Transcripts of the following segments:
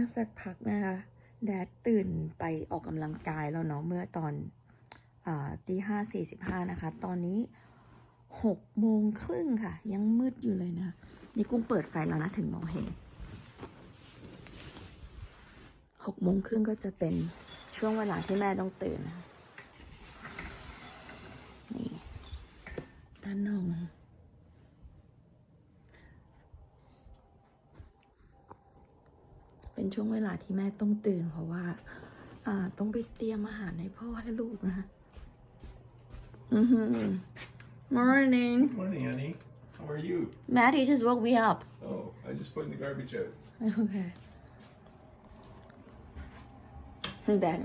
มื่อสักพักนะคะแดดตื่นไปออกกำลังกายแล้วเนาะเมื่อตอนอตีห้าสี่สิบห้านะคะ ตอนนี้หกโมงครึ่งค่ะ ยังมืดอยู่เลยนะนี่กุ้งเปิดไฟแล้วนะถึงมองเห็นหกโมงครึ่งก็จะเป็นช่วงเวลาที่แม่ต้องตื่นนะนี่ด้านนอง เป็นช่วงเวลาที่แม่ต้องตื่นเพราะว่า อ่า ต้องไปเตรียมอาหารให้พ่อและลูกนะคะอือหือ morning Morning, honey. How are you? Maddie just woke me up Oh, I just put in the garbage out. okay แดน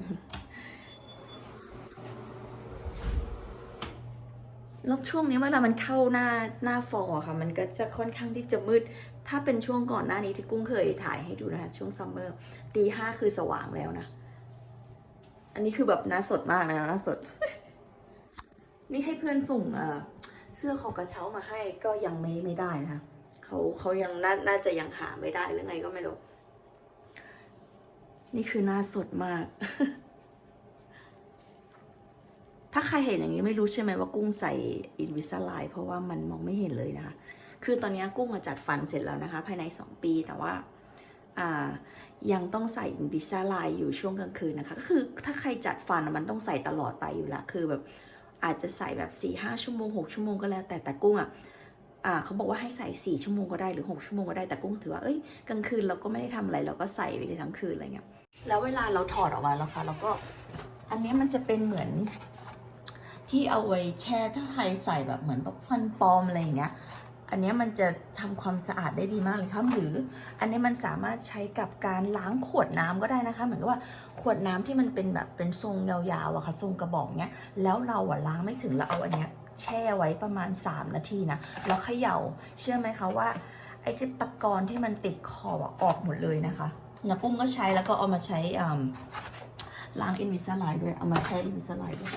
แล้วช่วงนี้เวลามันเข้าหน้าหน้าฟอร์ค่ะ มันก็จะค่อนข้างที่จะมืด ถ้าเป็นช่วงก่อนหน้านี้ที่กุ้งเคยถ่ายให้ดูนะคะ ช่วงซัมเมอร์ตีห้าคือสว่างแล้วนะ อันนี้คือแบบน้าสดมากเลยนะน้าสด นี่ให้เพื่อนส่งเสื้อคอกระเช้ามาให้ก็ยังไม่ไม่ได้นะคะเขาเขายังน่าน่าจะยังหาไม่ได้หรือไงก็ไม่รู้นี่คือหน้าสดมาก ถ้าใครเห็นอย่างนี้ไม่รู้ใช่ไหมว่ากุ้งใส่อินวิซาไลเพราะว่ามันมองไม่เห็นเลยนะคะ คือตอนนี้กุ้งอะจัดฟันเสร็จแล้วนะคะ ภายใน 2 ปีแต่ว่าายังต้องใส่อินวิซาไลอยู่ช่วงกลางคืนนะคะก็คือถ้าใครจัดฟันมันต้องใส่ตลอดไปอยู่ละคือแบบอาจจะใส่แบบ4ี่ห้าชั่วโมง6ชั่วโมงก็แล้วแต่แต่กุ้งอะอ่าเขาบอกว่าให้ใส่สี่ชั่วโมงก็ได้หรือหกชั่วโมงก็ได้แต่กุ้งถือว่าเอ้ยกลางคืนเราก็ไม่ได้ทำอะไรเราก็ใส่ไปเลยทั้งคืนอะไรเงี้ยแล้วเวลาเราถอดออกมาแล้วค่ะแล้วก็อันนี้มันจะเป็นเหมือนที่เอาไว้แช่ถ้าใครใส่แบบเหมือนแบบฟันปลอมอะไรอย่างเงี้ย อันนี้มันจะทำความสะอาดได้ดีมากเลยครับหรืออันนี้มันสามารถใช้กับการล้างขวดน้ำก็ได้นะคะ เหมือนกับว่าขวดน้ำที่มันเป็นแบบเป็นทรงยาวๆอะค่ะทรงกระบอกเนี้ยแล้วเราอะล้างไม่ถึงเราเอาอันเนี้ยแช่ไว้ประมาณ 3 นาทีนะแล้วเขย่าเชื่อไหมคะว่าไอ้ที่ตะกอนที่มันติดขอบอะออกหมดเลยนะคะนะกุ้งก็ใช้แล้วก็เอามาใช้ล้างอินวิซาไลด้วยเอามาใช้อินวิซาไลด้วย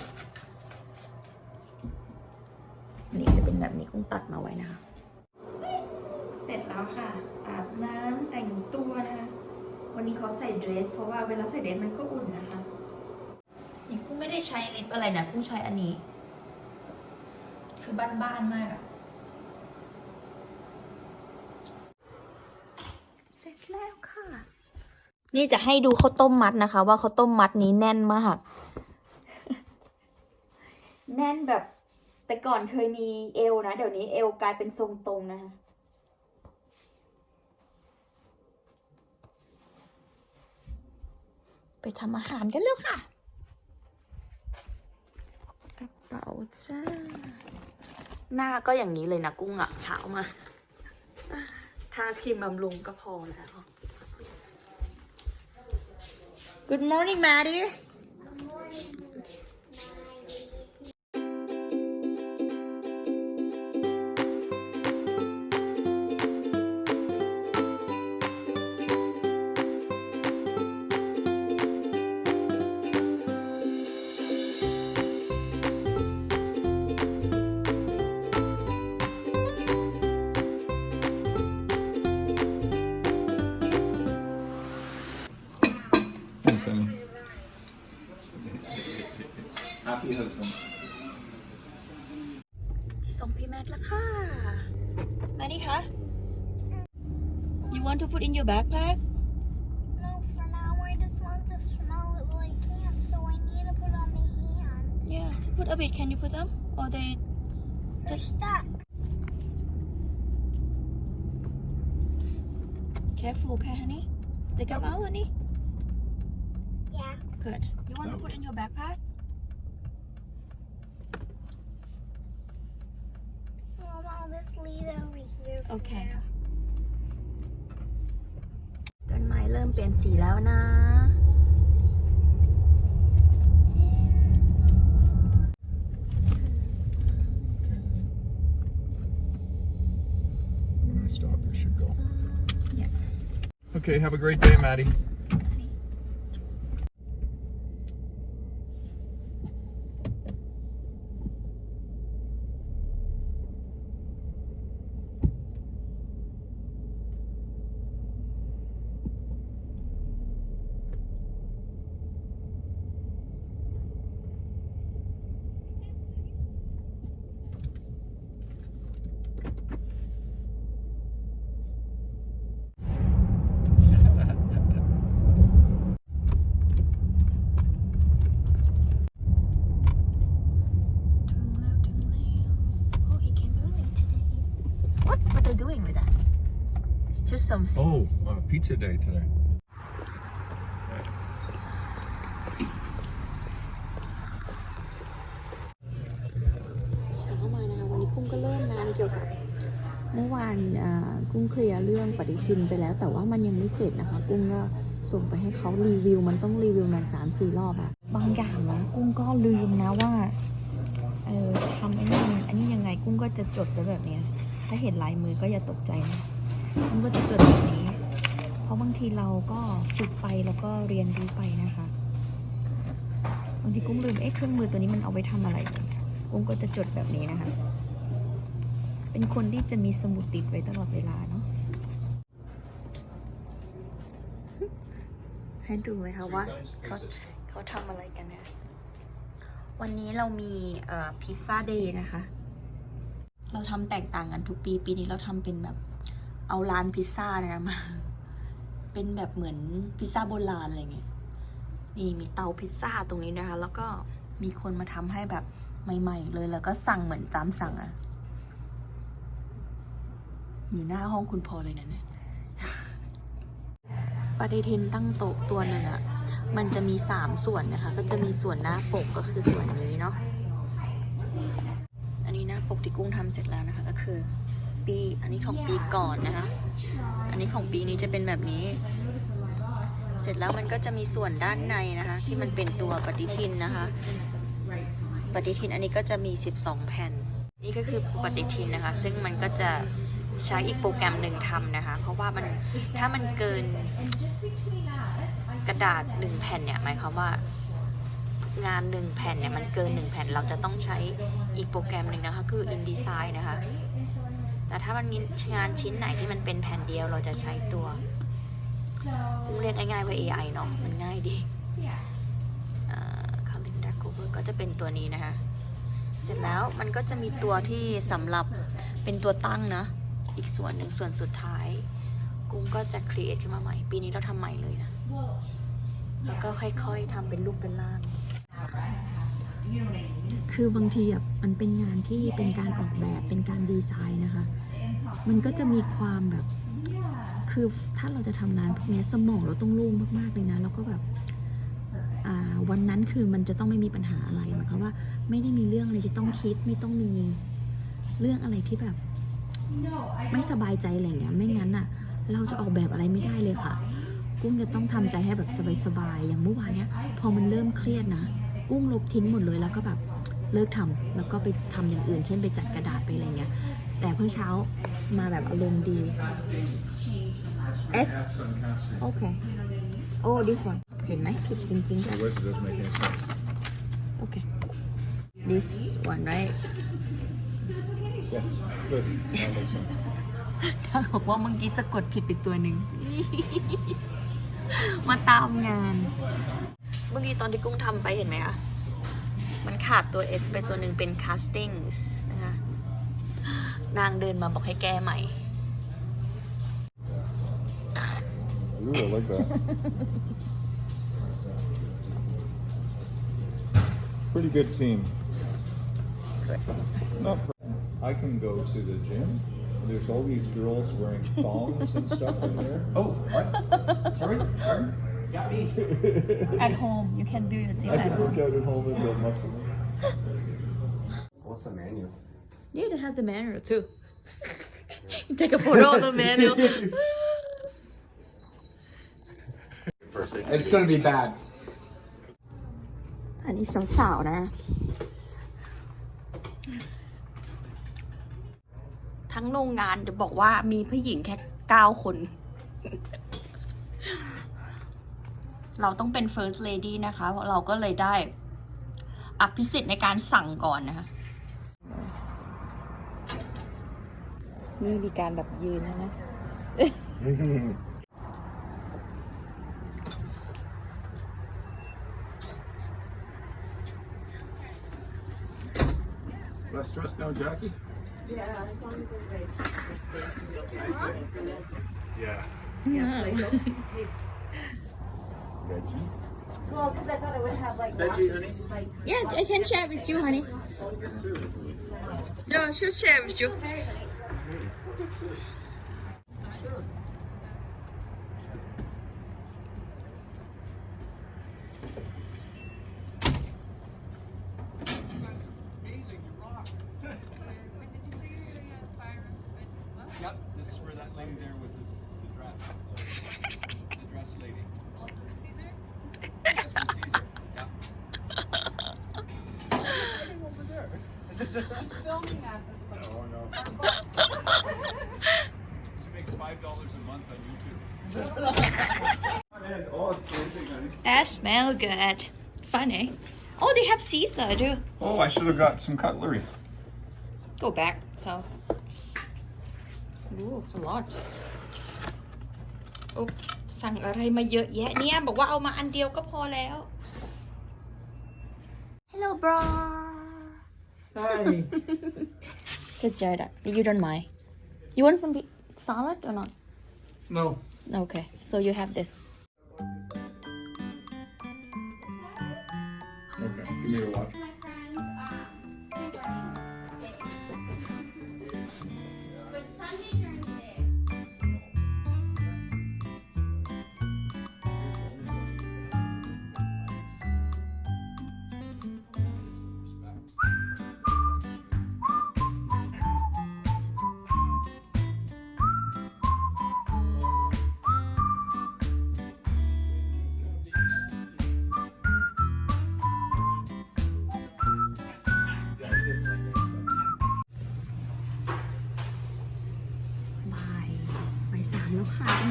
นี่จะเป็นแบบนี้กุ้งตัดมาไว้นะคะ เสร็จแล้วค่ะ อาบน้ำแต่งตัวนะคะ วันนี้เขาใส่เดรส เพราะว่าเวลาใส่เดรสมันก็อุ่นนะคะนี่กุ้งไม่ได้ใช้ลิปอะไรนะกุ้งใช้อันนี้ คือบ้านๆมากอะเสร็จแล้วค่ะ นี่จะให้ดูข้าวต้มมัดนะคะ ว่าข้าวต้มมัดนี้แน่นมาก แน่นแบบแต่ก่อนเคยมีเอวนะ เดี๋ยวนี้เอวกลายเป็นทรงตรงนะคะ ไปทำอาหารกันแล้วค่ะ กระเป๋าจ้า หน้าก็อย่างนี้เลยนะกุ้งอะเช้ามา ทาครีมบำรุงก็พอแล้ว Good morning Maddie Thanks, put in your backpack? Yeah, to put a bit. Can you put them? Or they just stuck. Careful, okay, honey? They come out, honey? Yeah. Good. You want to put in your backpack? I'll just leave it over here. Okay. Now. เริ่มเปลี่ยนสีแล้วนะ When I stop, it should go. Yeah. Okay, have a great day, Maddie. Something Oh, uh, pizza day today. เช้ามานะคะวันนี้กุ้งก็เริ่มงานเกี่ยวกับ เมื่อวานอ่ากุ้งเคลียร์เรื่องปฏิทินไปแล้ว แต่ว่ามันยังไม่เสร็จนะคะ กุ้งก็ส่งไปให้เขารีวิว มันต้องรีวิวมันสามสี่รอบอะบางอย่างนะกุ้งก็ลืมนะว่าเออทำไอ้นี่อันนี้ยังไงกุ้งก็จะจดไว้แบบเนี้ยถ้าเห็นลายมือก็อย่าตกใจนะ กุ้งก็จะจดแบบนี้ เพราะบางทีเราก็ฝึกไปแล้วก็เรียนรู้ไปนะคะ บางทีกุ้งลืมเอ๊ะเครื่องมือตัวนี้มันเอาไว้ทำอะไร กุ้งก็จะจดแบบนี้นะคะ เป็นคนที่จะมีสมุดติดไว้ตลอดเวลาเนาะ ให้ดูไหมคะว่าเขาเขาทำอะไรกันนะ วันนี้เรามีพิซซ่าเดย์นะคะ เราทำแตกต่างกันทุกปี ปีนี้เราทำเป็นแบบ เอาร้านพิซซ่านี่ยมา เป็นแบบเหมือนพิซซ่าโบราณอะไรเงี้ยนี่มีเตาพิซซ่าตรงนี้นะคะ แล้วก็มีคนมาทำให้แบบใหม่ ๆ เลยแล้วก็สั่งเหมือนตามสั่งอะอยู่หน้าห้องคุณพอเลยนะเนี่ยปฏิทินตั้งโต๊ะตัวหนึ่งอะมันจะมีสามส่วนนะคะ ก็จะมีส่วนหน้าปกก็คือส่วนนี้เนาะ อันนี้หน้าปกที่กุ้งทำเสร็จแล้วนะคะก็คือ ปี อันนี้ของปีก่อนนะคะ อันนี้ของปีนี้จะเป็นแบบนี้ เสร็จแล้วมันก็จะมีส่วนด้านในนะคะ ที่มันเป็นตัวปฏิทินนะคะ ปฏิทินอันนี้ก็จะมี 12 แผ่น นี่ก็คือปฏิทินนะคะ ซึ่งมันก็จะใช้อีกโปรแกรมหนึ่งทำนะคะ เพราะว่ามันถ้ามันเกินกระดาษหนึ่งแผ่นเนี่ยหมายความว่างานหนึ่งแผ่นเนี่ยมันเกินหนึ่งแผ่นเราจะต้องใช้อีกโปรแกรมหนึ่งนะคะ คือ InDesign นะคะ แต่ถ้ามันมีงานชิ้นไหนที่มันเป็นแผ่นเดียวเราจะใช้ตัวกุ้งเรียกง่ายๆว่า AI เนาะมันง่ายดีคาลินดาโกเวอร์ก็จะเป็นตัวนี้นะคะ เสร็จแล้วมันก็จะมีตัวที่สำหรับเป็นตัวตั้งนะ อีกส่วนหนึ่งส่วนสุดท้าย กุ้งก็จะครีเอทขึ้นมาใหม่ ปีนี้เราทำใหม่เลยนะ แล้วก็ค่อยๆทำเป็นรูปเป็นร่าง คือบางทีแบบมันเป็นงานที่เป็นการออกแบบเป็นการดีไซน์นะคะ มันก็จะมีความแบบ คือถ้าเราจะทำงานพวกนี้สมองเราต้องโล่งมากๆเลยนะแล้วก็แบบอ่าวันนั้นคือมันจะต้องไม่มีปัญหาอะไรหมายความว่า ไม่ได้มีเรื่องอะไรที่ต้องคิดไม่ต้องมีเรื่องอะไรที่แบบ ไม่สบายใจอะไรเงี้ยไม่งั้นอะเราจะออกแบบอะไรไม่ได้เลยค่ะ กุ้งจะต้องทำใจให้แบบสบายๆอย่างเมื่อวานเนี้ย พอมันเริ่มเครียดนะ กุ้งลบทิ้งหมดเลยแล้วก็แบบ เลิกทำแล้วก็ไปทำอย่างอื่น เช่นไปจัดกระดาษไปอะไรเงี้ย แต่เพื่อเช้ามาแบบอารมณ์ดี S โอเคโอ้ this one เห็นไหมผิดจริงๆ The wedge doesn't make any sense. Okay. This one, right? Yes, good. That makes sense. ถ้าบอกว่าเมื่อกี้สะกดผิดไปตัวหนึ่ง มาตามงาน เมื่อกี้ตอนที่กุ้งทำไปเห็นไหมคะ มันขาดตัว S ไปตัวหนึ่งเป็น castings นะคะนางเดินมาบอกให้แก้ใหม่ Ooh, I like that. Pretty good team. Not. Pr- I can go to the gym. There's all these girls wearing thongs and stuff in there. Oh, what? Sorry? Pardon? Got me. At home you can build your gym I at can home work out at home and build muscle. What's the menu? Yeah, they have the manual too. you take a photo of the manual. First thing. It's gonna be bad. อันนี้สาวๆนะ ทั้งโรงงานจะบอกว่ามีผู้หญิงแค่เก้าคน เราต้องเป็น first lady นะคะ เพราะเราก็เลยได้อภิสิทธิ์ในการสั่งก่อนนะคะ นี่มีการแบบยืนนะ Less stress now, Jackie? Yeah. Veggie. Veggie, honey? Yeah, I can share with you, honey. Yeah, she'll share with you. five dollars a month on YouTube. Oh, it's amazing, honey. That smell good funny oh they have Caesar too Oh, I should have got some cutlery. go back so Ooh, a lot โอ้สั่งอะไรมาเยอะแยะเนี่ย บอกว่าเอามาอันเดียวก็พอแล้ว Hello bro Hi. Good job you don't mind you want some bi- Salad or not No. okay so you have this Okay, give me your watch.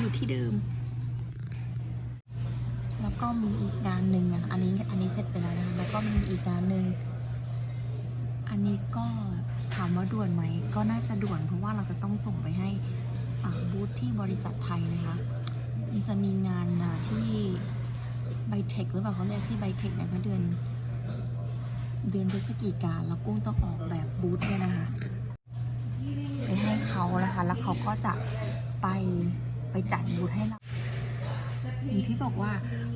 อยู่ที่เดิม แล้วก็มีอีกงานหนึ่งนะ อันนี้อันนี้เสร็จไปแล้วนะคะแล้วก็มีอีกงานหนึ่ง อันนี้ก็ถามว่าด่วนไหม ก็น่าจะด่วนเพราะว่าเราจะต้องส่งไปให้บูธที่บริษัทไทยนะคะ มันจะมีงานอะที่ไบเทคหรือเปล่าเขาเรียกที่ไบเทคนะคะเดือนเดือนพฤศจิกาแล้วกุ้งต้องออกแบบบูธเนี่ยนะคะ ไปให้เขานะคะ แล้วเขาก็จะไป ไปจัดบูธให้เราอย่างที่บอกว่า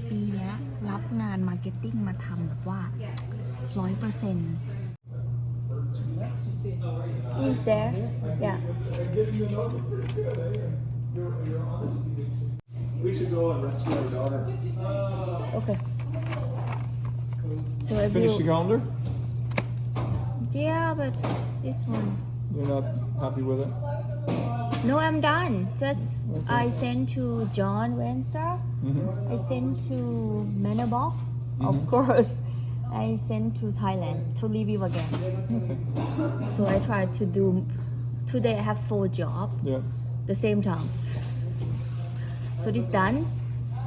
ปีเนี้ยรับงานมาร์เก็ตติ้งมาทำแบบว่าร้อยเปอร์เซ็นต์ He's there yeah We should go and rescue our daughter. okay so I Finish the will calendar? yeah but this one You're not happy with it? No I'm done just I sent to John Windsor Mm-hmm. I sent to Manabok, of course. I sent to Thailand to review again. So I tried to do today. I have four job Yeah. the same time. So this done.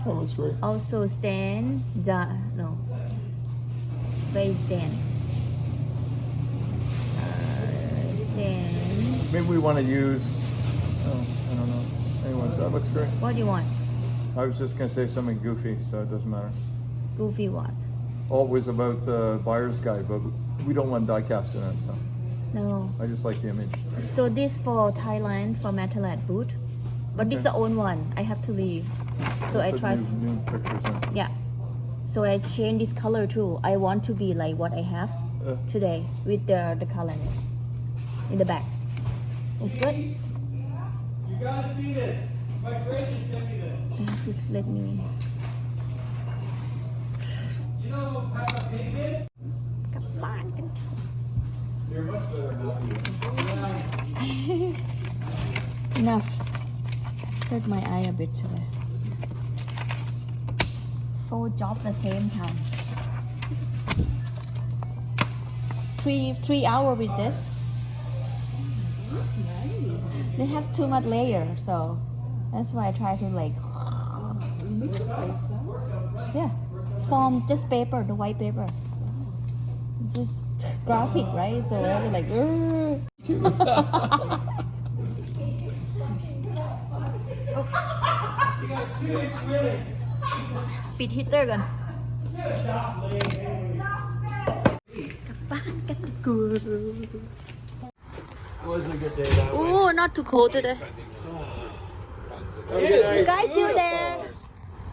That looks great. Also stand the no face dance. Uh, stand. Maybe we want to use. Oh, I don't know. Anyways, that looks great. What do you want? I was just gonna say something goofy, so it doesn't matter. Goofy what? Always about the buyer's guide, but we don't want die cast in it, so No. I just like the image. So this for Thailand for Metalat boot, but this is the own one. I have to leave. So I Put tried. new, new pictures in. Yeah. So I change this color too. I want to be like what I have Uh, today with the the color in the back. It's good. You gotta see this. My friend just sent me this. Just let me. You know how a pig is? Come on. You're much better than I Enough. Hurt my eye a bit today. Four job the same time. Three three hour with this. Nice. They have too much layer, so that's why I try to like. Yeah, form just paper, the white paper. Just graphic, right? So I was like. "Urgh." You got two inch really. ปิ was a good day. That Ooh, not too cold today. Guys, you there?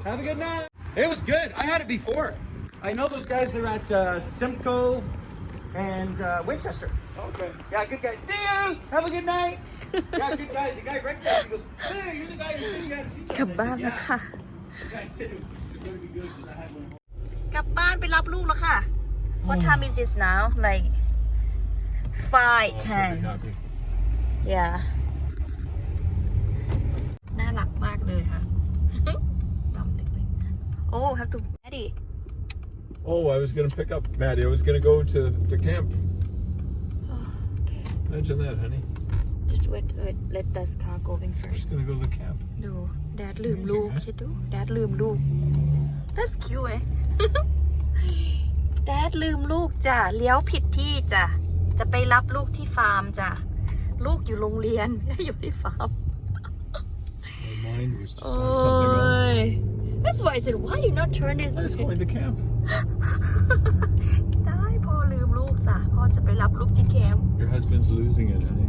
Have a good night. It was good. I had it before. I know those guys. They're at uh, Simcoe and uh, Winchester. Okay. Yeah, good guys. See you. Have a good night. yeah, good guys. The guy right there. He goes, "Hey, you're the guy who said you had pizza." กลับบ้าน I แล้ว said, ค่ะ "Yeah." The guy said it was going to be good because I had one. กลับ ไปรับลูกแล้วค่ะ What time is this now like five ten Yeah น่ารักมากเลยค่ะดำเด็กเลยโอ้ have to Maddie Oh, I was gonna pick up Maddie. I was gonna go to, to camp. okay Imagine that, honey. just wait wait let this car going I first was gonna go to the camp. ดูแดดลืมลูกคิดดูแดดลืมลูก that's cute เอ้แดดลืมลูกจ้ะเลี้ยวผิดที่จ้ะจะไปรับลูกที่ฟาร์มจ้ะ ลูกอยู่โรงเรียนอยู่ที่ฟาร์ม My mind was just โอ้ on something else. ย that's why I said why you not turn this I was going to camp. ได้พ่อลืมลูกจ้ะพ่อจะไปรับลูกที่แคมป์ Your husband's losing it, honey.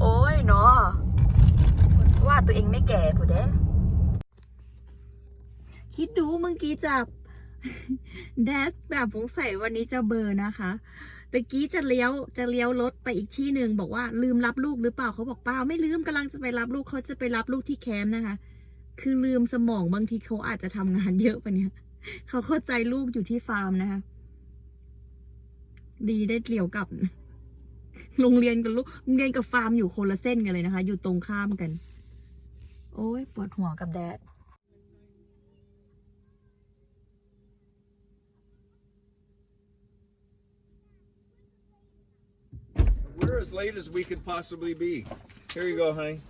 โอ้ยเนาะว่าตัวเองไม่แก่ผู้เด้คิดดูเมื่อกี้จับ แดดแบบสงสัยวันนี้จะเบลอร์นะคะ ตะกี้จะเลี้ยวจะเลี้ยวรถไปอีกที่หนึ่งบอกว่าลืมรับลูกหรือเปล่าเขาบอกเปล่าไม่ลืมกำลังจะไปรับลูกเขาจะไปรับลูกที่แคมป์นะคะ คือลืมสมองบางทีเขาอาจจะทำงานเยอะไปเนี่ยเขาเข้าใจลูกอยู่ที่ฟาร์มนะคะ ดีได้เลี้ยวกลับ โรงเรียนกับลูกโรงเรียนกับฟาร์มอยู่คนละเส้นกันเลยนะคะ อยู่ตรงข้ามกัน โอ้ยปวดหัวกับแดด We're as late as we could possibly be. Here you go, honey.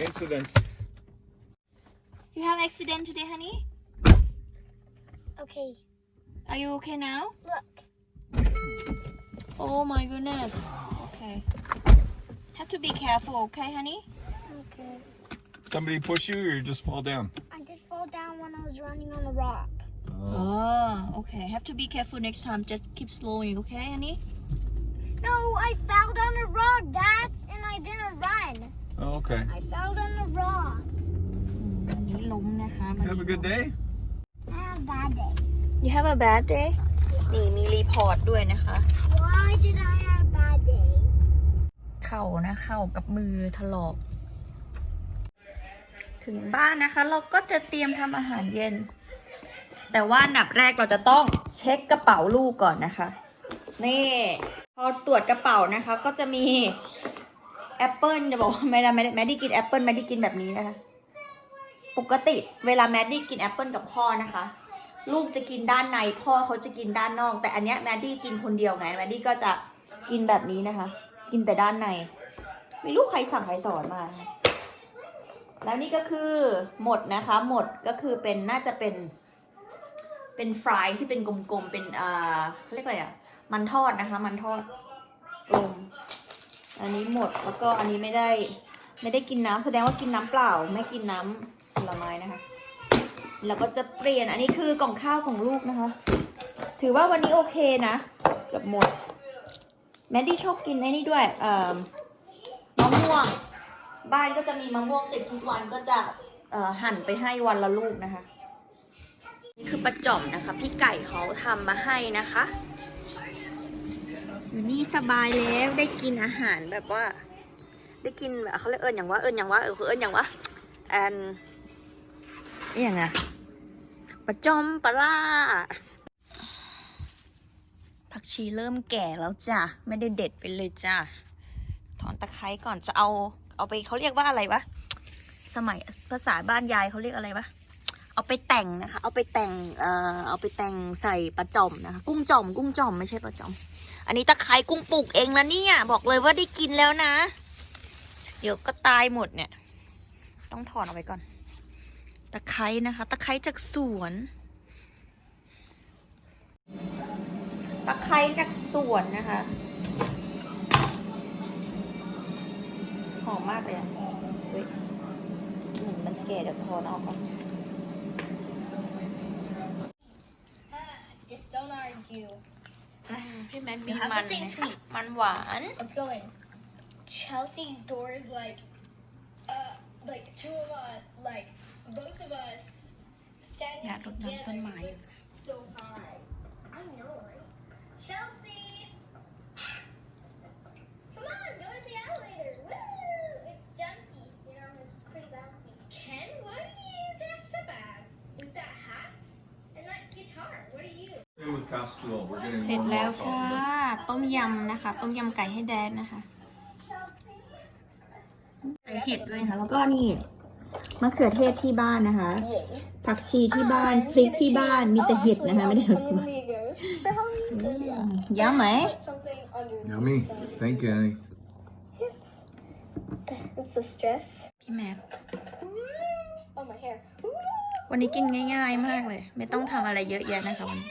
Incident. You have an accident today, honey? Okay, Are you okay now? look. Oh my goodness. Okay. Have to be careful, okay, honey? Okay. Somebody push you or you just fall down? I just fall down when I was running on a rock. Oh, ah, okay. Have to be careful next time. Just keep slowing, okay, honey? No, I fell down a rock, that's and I didn't run. Oh, okay. I fell down a rock. วันนี้ล้มนะคะวันนี้ Have a good day. I had a bad day. You have a bad day? นี่มีรีพอร์ตด้วยนะคะ Why did I have a bad day? เข่านะเข่ากับมือถลอก ถึงบ้านนะคะ เราก็จะเตรียมทำอาหารเย็น แต่ว่าอันดับแรกเราจะต้องเช็คกระเป๋าลูกก่อนนะคะ นี่ พอตรวจกระเป๋านะคะ ก็จะมีแอปเปิลจะบอกว่าไม่ได้ไม่ได้แมดดี้กินแอปเปิลแมดดี้กินแบบนี้นะคะ ปกติเวลาแมดดี้กินแอปเปิลกับพ่อนะคะ ลูกจะกินด้านในพ่อเขาจะกินด้านนอก แต่อันเนี้ยแมดดี้กินคนเดียวไงแมดดี้ก็จะกินแบบนี้นะคะ กินแต่ด้านในไม่รู้ใครสั่งใครสอนมา แล้วนี่ก็คือหมดนะคะ หมดก็คือเป็นน่าจะเป็น เป็นฟรายที่เป็นกลมๆเป็นอ่าเขาเรียกอะไรอะ มันทอดนะคะ มันทอดลมอันนี้หมดแล้วก็อันนี้ไม่ได้ไม่ได้กินน้ำแสดงว่ากินน้ำเปล่า ไม่กินน้ำผลไม้นะคะ แล้วก็จะเปลี่ยนอันนี้คือกล่องข้าวของลูกนะคะ ถือว่าวันนี้โอเคนะเกือบหมด แมดดี้ชอบกินไอ้นี่ด้วยเอ่อมะม่วง บ้านก็จะมีมะม่วงติดทุกวันก็จะเอ่อหั่นไปให้วันละลูกนะคะ นี่คือประจอมนะคะ พี่ไก่เขาทำมาให้นะคะ อยู่นี่สบายแล้วได้กินอาหารแบบว่า ได้กินแบบเขาเรียกเอิญอย่างว่าเอิญอย่างว่าเออคือเอิญอย่างว่าแอนนี่อย่างไงประจอมปลาร้าผักชีเริ่มแก่แล้วจ้ะไม่ได้เด็ดไปเลยจ้ะถอนตะไคร้ก่อนจะเอาเอาไปเขาเรียกว่าอะไรวะสมัยภาษาบ้านยายเขาเรียกอะไรวะเอาไปแต่งนะคะ เอาไปแต่งเอ่อเอาไปแต่งใส่ปลาจอมนะคะ กุ้งจอม กุ้งจอมไม่ใช่ปลาจอม อันนี้ตะไคร้กุ้งปลูกเองนะเนี่ย บอกเลยว่าได้กินแล้วนะ เดี๋ยวก็ตายหมดเนี่ย ต้องถอนเอาไว้ก่อน ตะไคร้นะคะ ตะไคร้จากสวน ตะไคร้จากสวนนะคะ หอมมากเลยอะเฮ้ยหมือนมันแก่เดี๋ยวถอนออกก่อน Just don't argue. พี่แมนมี You have มัน the same นะคะ treats. มันหวาน Let's go in. Chelsea's door is like, uh, like two of us, like both of us standing อยากรดน้ำต้นไม้ together. It's so high. I know, right? Chelsea, เสร็จ more and แล้ว more ค่ะ confident. ต้มยำนะคะ ต้มยำไก่ให้แดนนะคะใส่เห็ดด้วยนะคะแล้วก็นี่มะเขือเทศที่บ้านนะคะ ผักชีที่บ้านพริกที่บ้านมีแต่เห็ดนะคะ ไม่ได้ทำมา be a ghost for Halloween. So yeah. ย้ำไหม Put something under. Yummy. Thank you, Annie. Yes. It's the stress. พี่แม็ก Oh my hair. วันนี้กินง่าย ๆ มากเลย ไม่ต้องทำอะไรเยอะแยะนะคะวันนี้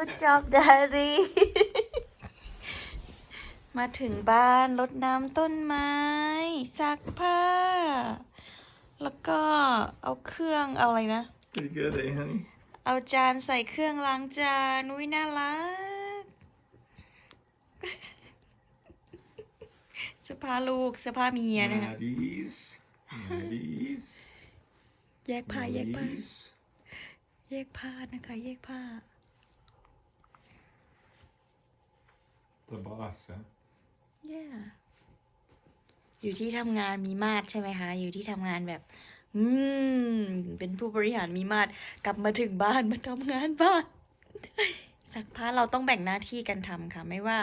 Good job daddy มาถึงบ้านรดน้ำต้นไม้ ซักผ้า แล้วก็เอาเครื่องเอาอะไรนะ Pretty good, eh, honey? เอาจานใส่เครื่องล้างจานอุ้ยน่ารักเสื้อผ้าลูกเสื้อผ้าเมียนะคะ Maddies. Maddies. แยกผ้าแยกผ้า Maddies. แยกผ้านะคะ แยกผ้า The boss, huh? yeah อยู่ที่ทำงานมีมาดใช่ไหมคะ อยู่ที่ทำงานแบบ อืม เป็นผู้บริหารมีมาดกลับมาถึงบ้านมาทำงานบ้านสักผ้าเราต้องแบ่งหน้าที่กันทำค่ะ ไม่ว่า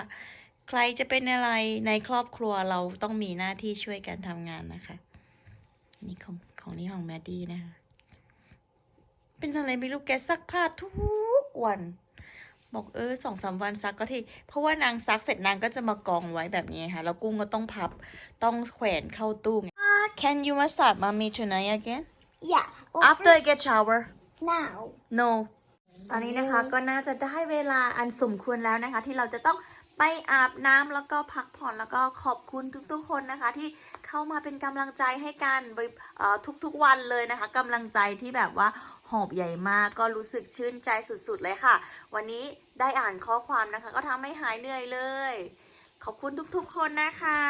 ใครจะเป็นอะไรในครอบครัวเราต้องมีหน้าที่ช่วยกันทำงานนะคะ นี่ของของนี่ของแมดดี้นะคะ เป็นอะไรไม่รู้แกซักผ้าทุกวัน บอกเออสองสามวันซักก็ทีเพราะว่านางซักเสร็จนางก็จะมากองไว้แบบนี้ค่ะ แล้วกุ้งก็ต้องพับต้องแขวนเข้าตู้ไง Can you massage mommy tonight again Yeah. Well, after I get shower now. no ตอนนี้นะคะก็น่าจะได้เวลาอันสมควรแล้วนะคะ ที่เราจะต้องไปอาบน้ำแล้วก็พักผ่อนแล้วก็ขอบคุณทุกๆคนนะคะ ที่เข้ามาเป็นกำลังใจให้กันบ่อยเอ่อทุกๆวันเลยนะคะกำลังใจที่แบบว่า หอบใหญ่มากก็รู้สึกชื่นใจสุดๆเลยค่ะ วันนี้ได้อ่านข้อความนะคะ ก็ทำให้หายเหนื่อยเลย ขอบคุณทุกๆคนนะคะ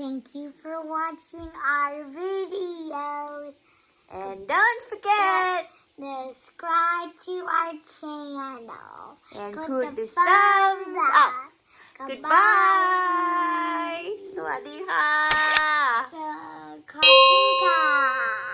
Thank you for watching our videos. and don't forget Subscribe to our channel. and Put put the the thumbs up Goodbye. goodbye สวัสดีค่ะ So, cotton time.